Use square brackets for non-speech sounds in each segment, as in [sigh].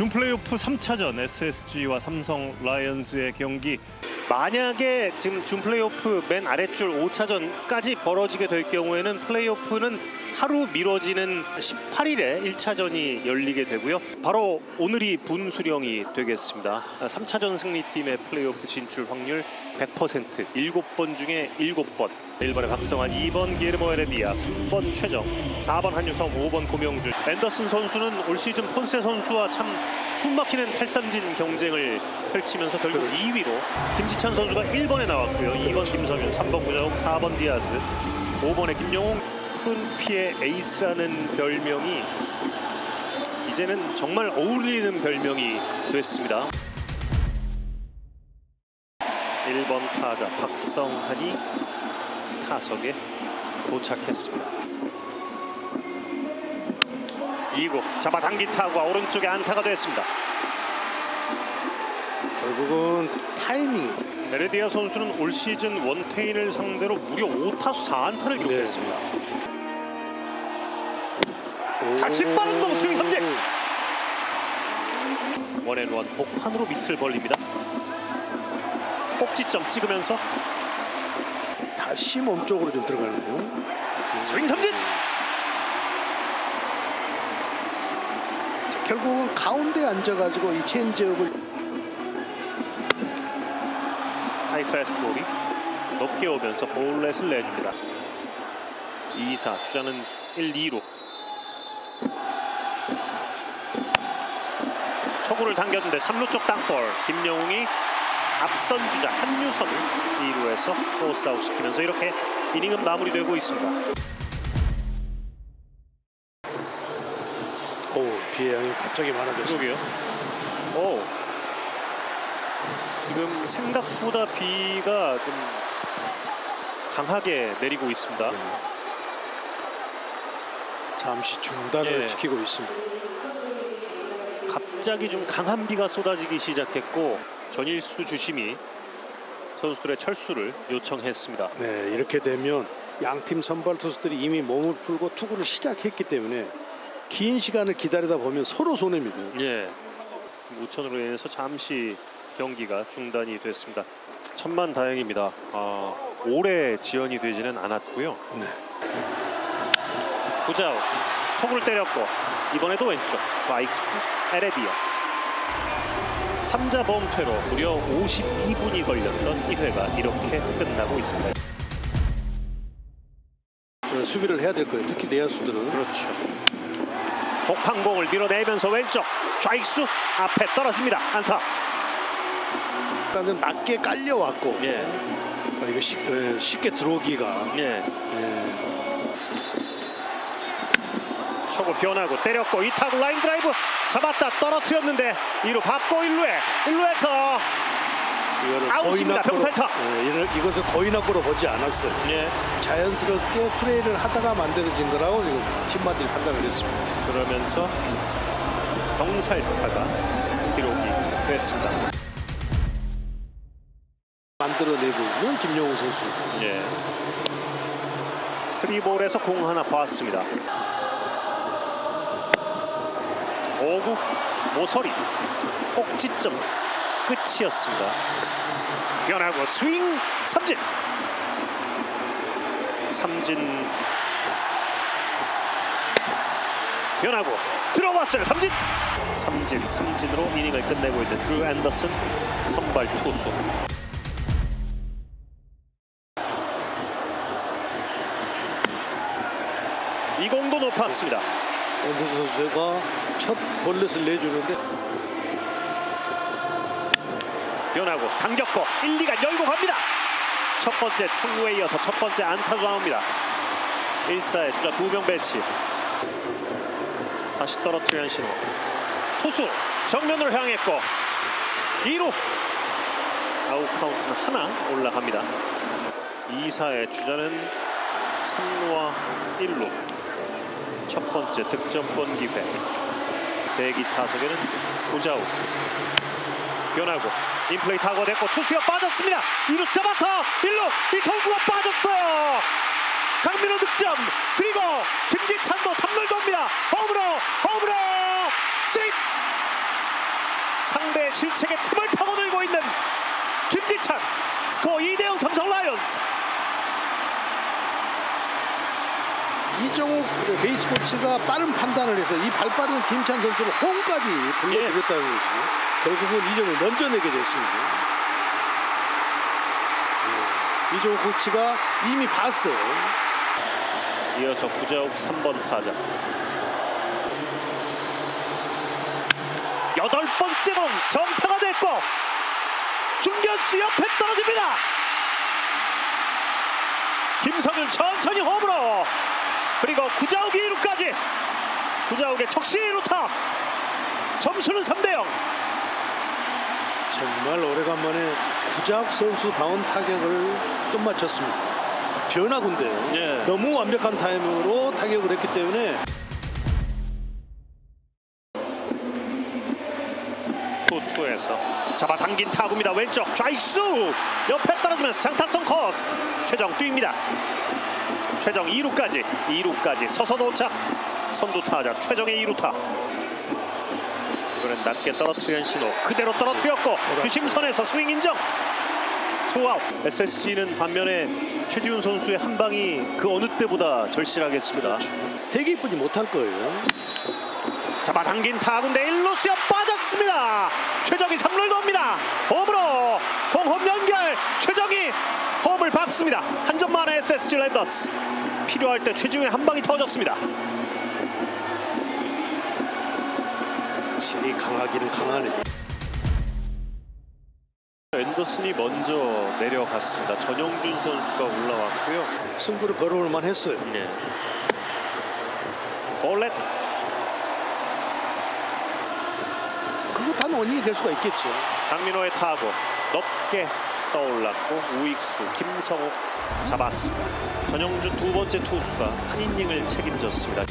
준 플레이오프 3차전 SSG와 삼성 라이언즈의 경기. 만약에 지금 준 플레이오프 맨 아랫줄 5차전까지 벌어지게 될 경우에는 플레이오프는 하루 미뤄지는 18일에 1차전이 열리게 되고요. 바로 오늘이 분수령이 되겠습니다. 3차전 승리팀의 플레이오프 진출 확률 100% 7번 중에 7번 1번에 박성환, 2번 기르모 에레디아, 3번 최정, 4번 한유성, 5번 고명준 앤더슨 선수는 올 시즌 폰세 선수와 참 숨막히는 탈삼진 경쟁을 펼치면서 결국 2위로 김지찬 선수가 1번에 나왔고요. 2번 김서준, 3번 구자욱, 4번 디아즈, 5번에 김영웅 큰 피의 에이스라는 별명이 이제는 정말 어울리는 별명이 됐습니다. 1번 타자 박성한이 타석에 도착했습니다. 2구 잡아당긴 타구가 오른쪽에 안타가 됐습니다. 결국은 타이밍. 메레디아 선수는 올 시즌 원태인을 상대로 무려 5타수 4안타를 기록했습니다. 다시 빠른 공 스윙 삼진! 원앤원 복판으로 밑을 벌립니다. 꼭지점 찍으면서 다시 몸쪽으로 좀 들어가는군요. 스윙 삼진! 자, 결국은 가운데 앉아가지고 이 체인지업을 하이패스 볼이 높게 오면서 볼넷을 내줍니다. 2사 주자는 1, 2루 초구를 당겼는데 3루 쪽 땅볼 김영웅이 앞선 주자 한유선을 2루에서 포스아웃 시키면서 이렇게 이닝은 마무리되고 있습니다. 오 비의 양이 갑자기 많아졌어요. 그러게요. 오. 지금 생각보다 비가 좀 강하게 내리고 있습니다. 잠시 중단을 예. 지키고 있습니다. 갑자기 좀 강한 비가 쏟아지기 시작했고 전일수 주심이 선수들의 철수를 요청했습니다. 네 이렇게 되면 양팀 선발 투수들이 이미 몸을 풀고 투구를 시작했기 때문에 긴 시간을 기다리다 보면 서로 손해입니다. 예. 우천으로 인해서 잠시 경기가 중단이 됐습니다. 천만 다행입니다. 아, 오래 지연이 되지는 않았고요. 네. 구자우 초구를 때렸고 이번에도 왼쪽 좌익수 에레디어 3자 범퇴로 무려 52분이 걸렸던 1회가 이렇게 끝나고 있습니다. 어, 수비를 해야 될 거예요. 특히 내야수들은 그렇죠. 복판공을 밀어내면서 왼쪽 좌익수 앞에 떨어집니다. 안타. 일단은 낮게 깔려왔고 예, 어, 이거 쉽, 예, 쉽게 들어오기가 예. 예, 초구 변하고 때렸고 이타구 라인 드라이브 잡았다 떨어뜨렸는데 2루 밟고 1루에 1루에서 이거를 아웃입니다. 병살타. 예, 이것을 거인학고로 보지 않았어요. 예. 자연스럽게 플레이를 하다가 만들어진 거라고 지금 심판들이 판단을 했습니다. 그러면서 병살타가 기록이 됐습니다. 만들어내고 있는 김영우 선수. 예. 스리볼에서 공 하나 보았습니다. 5구 모서리 꼭지점 끝이었습니다. 변하고 스윙 삼진. 삼진. 변하고 들어왔어요. 삼진. 삼진 삼진으로 이닝을 끝내고 있는 드루 앤더슨 선발 투수. 이 공도 높았습니다. 앤더슨 선수가 첫 볼넷을 내주는데 변하고 당겼고 1, 2가 열고 갑니다. 첫 번째 충무에 이어서 첫 번째 안타도 나옵니다. 1사의 주자 두 명 배치. 다시 떨어뜨리는 신호. 투수 정면으로 향했고 2루 아웃 카운트는 하나 올라갑니다. 2사의 주자는 3루와 1루 첫 번째 득점권 기회. 대기 타석에는 우자우. 변하고 인플레이 타고 됐고 투수가 빠졌습니다. 2루 잡아서 1루! 이통구가 빠졌어요. 강민호 득점! 그리고 김기찬도 3루 돕니다. 홈으로 홈으로! 스윙 상대 실책에 틈을 파고들고 있는 김지찬. 스코어 2대0 삼성 라이온즈 이정욱 베이스 코치가 빠른 판단을 해서 이 발 빠른 김찬 선수를 홈까지 불러들였다는 거지. 결국은 이정을 먼저 내게 됐습니다. 예, 이정욱 코치가 이미 봤어요. 이어서 구자욱 3번 타자 여덟 번째 공 정타가 됐고 중견수 옆에 떨어집니다 김성윤 천천히 홈으로 그리고 구자욱이 2루까지. 구자욱의 척시 2루타. 점수는 3대0 정말 오래간만에 구자욱 선수 다운 타격을 끝마쳤습니다. 변화군데요. 예. 너무 완벽한 타이밍으로 타격을 했기 때문에. 투투에서 잡아당긴 타구입니다. 왼쪽 좌익수. 옆에 떨어지면서 장타성 코스. 최정 뛰입니다 최정 2루까지 2루까지 서서 도착. 선두 타자 최정의 2루타. 이번엔 낮게 떨어뜨리는 신호. 그대로 떨어뜨렸고 규심선에서 스윙 인정. 투아웃. SSG는 반면에 최지훈 선수의 한 방이 그 어느 때보다 절실하겠습니다. 되게 이쁘지 못할 거예요. 잡아당긴 타구인데 1루수에 빠졌습니다. 최정이 3루를 돕니다. 홈으로 공홈 연결. 최정이 홈을 받습니다. 한 점 만에 SSG 랜더스 필요할 때 최지훈의 한 방이 터졌습니다. 실이 강하기는 강하네. 앤더슨이 먼저 내려갔습니다. 전영준 선수가 올라왔고요. 승부를 걸어올 만했어요. 네. 볼렛 그거 다 원인이 될 수가 있겠죠. 강민호의 타구 높게 떠올랐고 우익수 김성욱 잡았습니다. 전영준 두 번째 투수가 한 이닝을 책임졌습니다.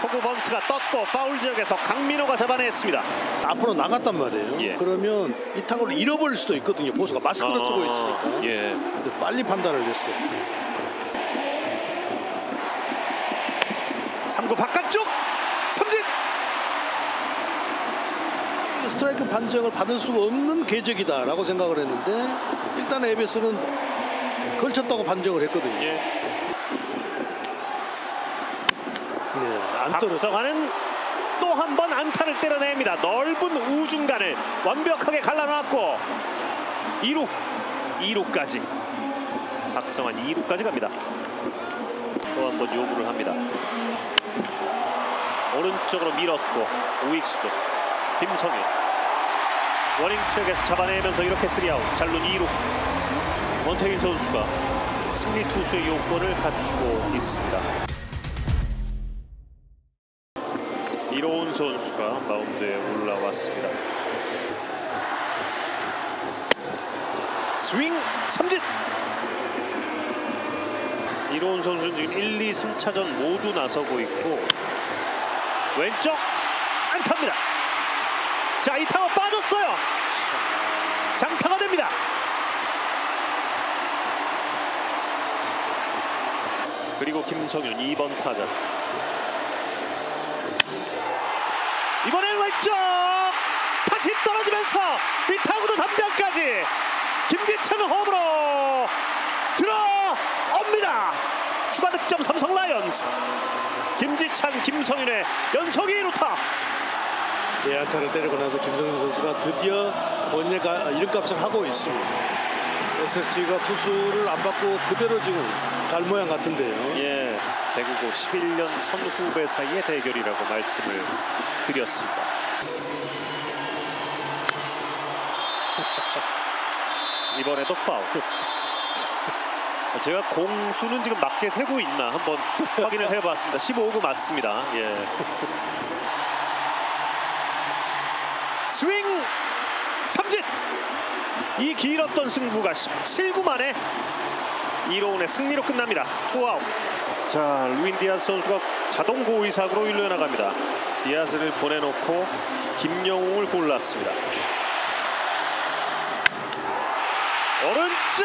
초구 번트가 떴고 파울 지역에서 강민호가 잡아냈습니다. 앞으로 나갔단 말이에요. 예. 그러면 이 타구를 잃어버릴 수도 있거든요. 보수가 마스크를 쓰고 있으니까. 예. 빨리 판단을 했어요. 3구 바깥쪽 삼진 스트라이크 판정을 받을 수가 없는 궤적이다라고 생각을 했는데 일단 에베스는 걸쳤다고 판정을 했거든요. 예. 네, 안. 박성환은 또 한 번 안타를 때려냅니다. 넓은 우중간을 완벽하게 갈라놨고 2루 2루까지 박성환 2루까지 갑니다. 또 한 번 요구를 합니다. 오른쪽으로 밀었고 우익수도 김성현 워닝 트랙에서 잡아내면서 이렇게 3아웃 잘룬 2루 원태인 선수가 승리 투수의 요건을 갖추고 있습니다. 이로운 선수가 마운드에 올라왔습니다. 스윙 삼진. 이로운 선수는 지금 1, 2, 3차전 모두 나서고 있고 왼쪽 안타입니다. 자, 이 타가 빠졌어요. 장타가 됩니다. 그리고 김성윤 2번 타자. 이번엔 왼쪽 다시 떨어지면서 이 타구도 담장까지 김기찬 홈으로 들어옵니다. 추가 득점 삼성 라이언스. 김지찬, 김성윤의 연속 2루타. 예, 안타를 때리고 나서 김성현 선수가 드디어 본인의 가- 이름값을 하고 있습니다. SSG가 투수를 안 받고 그대로 지금 갈 모양 같은데요. 예, 대구고 11년 선후배 사이의 대결이라고 말씀을 드렸습니다. [laughs] 이번에도 파울. [laughs] 제가 공수는 지금 맞게 세고 있나 한번 확인을 해봤습니다. 15구 맞습니다. 예. 스윙 삼진. 이 길었던 승부가 17구 만에 이로운의 승리로 끝납니다. 투아웃. 자, 루인 디아스 선수가 자동 고의 사구로 1루에 나갑니다. 디아스를 보내놓고 김영웅을 골랐습니다. 오른쪽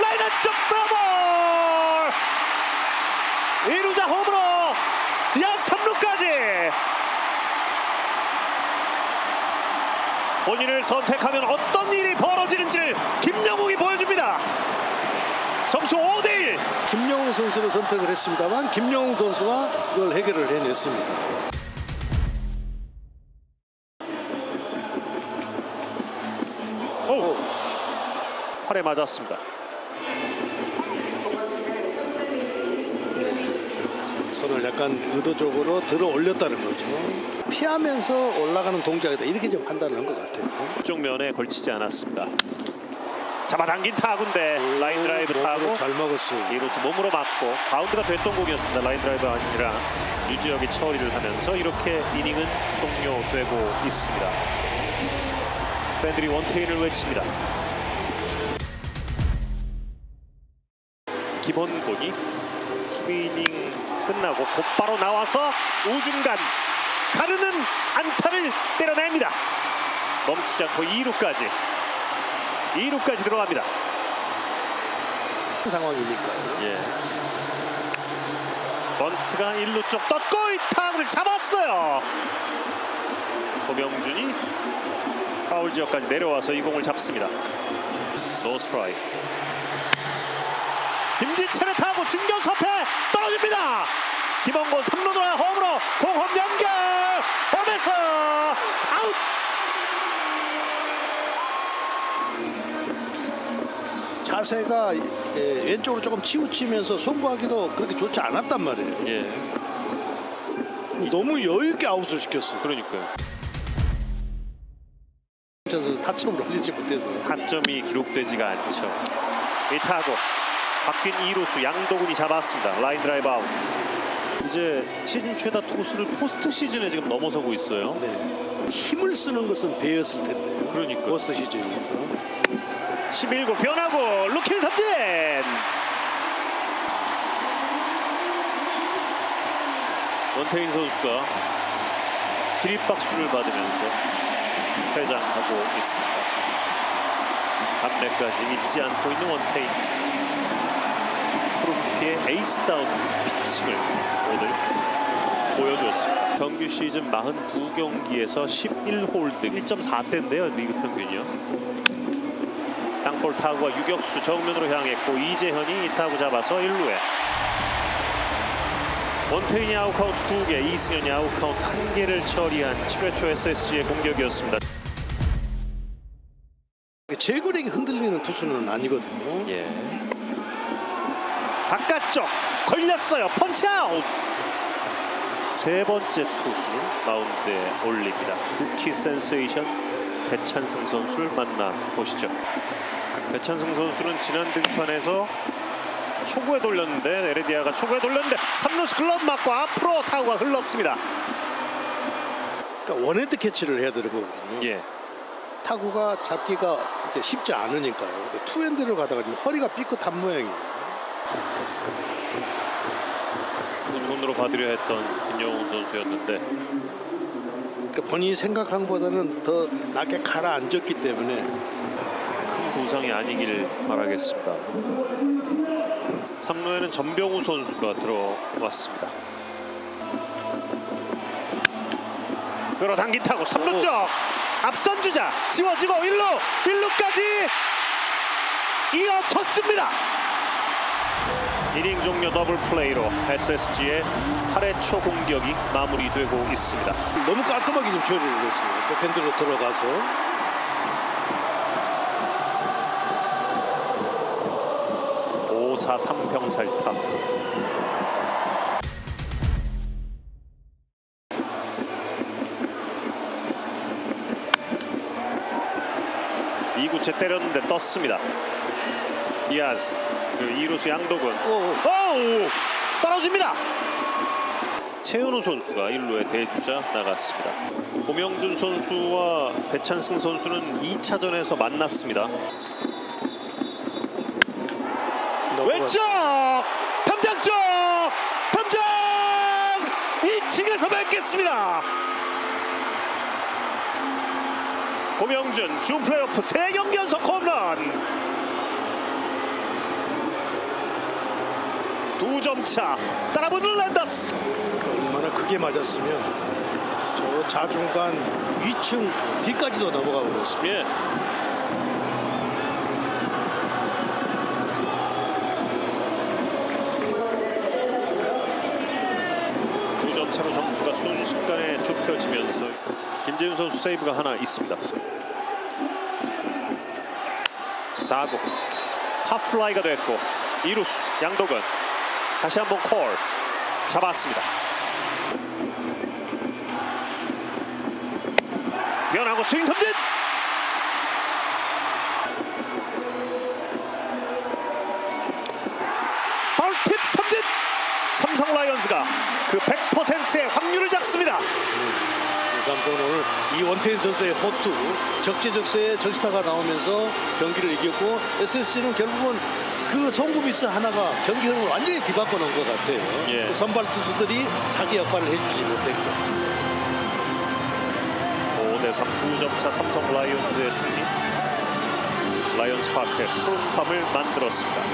라인 안쪽 브라볼 1루자 홈으로 야 3루까지 본인을 선택하면 어떤 일이 벌어지는지를 김영욱이 보여줍니다. 점수 5대1 김영웅 선수를 선택을 했습니다만 김영웅 선수가 이걸 해결을 해냈습니다. 오 팔에 맞았습니다. 손을 약간 의도적으로 들어 올렸다는 거죠. 피하면서 올라가는 동작이다 이렇게 좀 판단을 한 것 같아요. 쪽면에 걸치지 않았습니다. 잡아당긴 타구인데 라인 드라이브 타고 몸으로 잘 먹었어요. 이루수 몸으로 맞고 바운드가 됐던 공이었습니다. 라인 드라이브 아니라 유지혁이 처리를 하면서 이렇게 이닝은 종료되고 있습니다. 팬들이 원테인을 외칩니다. 김원곤이 수비 이닝 끝나고 곧바로 나와서 우중간 가르는 안타를 때려냅니다. 멈추지 않고 2루까지 2루까지 들어갑니다. 상황이니까요. 예. 번트가 1루 쪽 떴고 이 타구를 잡았어요. 고명준이 파울 지역까지 내려와서 이 공을 잡습니다. 노 스트라이크. 김지철의 타구 중견 섭에 떨어집니다. 김원곤 3루 돌아 홈으로 공홈 연결 홈에서 아웃 자세가 예, 왼쪽으로 조금 치우치면서 송구하기도 그렇게 좋지 않았단 말이에요. 예 너무 여유 있게 아웃을 시켰어요. 그러니까요 그래서 타점을 올리지 못해서 타점이 기록되지가 않죠. 이 타구 바뀐 2루수 양도근이 잡았습니다. 라인 드라이브 아웃. 이제 시즌 최다 투수를 포스트 시즌에 지금 넘어서고 있어요. 네. 힘을 쓰는 것은 배웠을 텐데. 그러니까 버스 시즌이니까. 11구 변하고 루킹 삼진. 원태인 선수가 기립박수를 받으면서 퇴장하고 있습니다. 담배까지 잊지 않고 있는 원태인. 프로피의 에이스다운 피칭을 오늘 보여주었습니다. 정규 시즌 49경기에서 11홀드 1.4대인데요. 리그 평균이요. 땅볼 타구가 유격수 정면으로 향했고 이재현이 이 타구 잡아서 1루에 원태인이 아웃카운트 2개, 이승현이 아웃카운트 1개를 처리한 7회 초 SSG의 공격이었습니다. 제구력이 흔들리는 투수는 아니거든요. 예. 바깥쪽 걸렸어요. 펀치아웃. 세 번째 투수를 마운드에 올립니다. 루키 센세이션 배찬승 선수를 만나 보시죠. 배찬승 선수는 지난 등판에서 초구에 돌렸는데 에레디아가 초구에 돌렸는데 3루수 글럽 맞고 앞으로 타구가 흘렀습니다. 그러니까 원핸드 캐치를 해야 되거든요. 예. 타구가 잡기가 쉽지 않으니까요. 투핸드를 가다가 지금 허리가 삐끗한 모양이에요. 우 손으로 받으려 했던 김영훈 선수였는데 그러니까 본인이 생각한 것보다는 더 낮게 가라앉았기 때문에 큰 부상이 아니길 바라겠습니다. 3루에는 전병우 선수가 들어왔습니다. 끌어당긴 타고 3루 쪽 앞선 주자 지워지고 1루 1루까지 이어쳤습니다. 이닝 종료 더블 플레이로 SSG의 8회 초 공격이 마무리되고 있습니다. 너무 깔끔하게 좀 처리를 했어요. 백핸드로 들어가서 5-4 3평살타 이구째 때렸는데 떴습니다. 디아스 그리고 이루수 양도근 오우 떨어집니다. 최은우 선수가 1루에 대주자 나갔습니다. 고명준 선수와 배찬승 선수는 2차전에서 만났습니다. 왼쪽! 탐장 쪽! 탐장 2층에서 뵙겠습니다. 고명준 준 플레이오프 3경기 연속 홈런 두두점차 따라붙는 랜더스 얼마나 크게 맞았으면 저 자중간 위층 뒤까지도 넘어가 버렸습니다. 예. 차로 점수가 순식간에 좁혀지면서 김재윤 선수 세이브가 하나 있습니다. 4구 팝플라이가 됐고 이루스 양도근 다시 한번 콜 잡았습니다. 변하고 스윙 삼진! 파울팁 삼진! 삼성 라이온즈가 그 100%의 확률을 잡습니다. 삼성은 오늘 이 원태인 선수의 호투 적재적소에 적시타가 나오면서 경기를 이겼고 SSG는 결국은 그 송구 미스 하나가 경기 흐름을 완전히 뒤바꿔 놓은 것 같아요. 예. 그 선발 투수들이 자기 역할을 해주지 못했고 5대3 2점 차 삼성 라이온즈의 승리 라이온즈 파크에 푸른 밤을 만들었습니다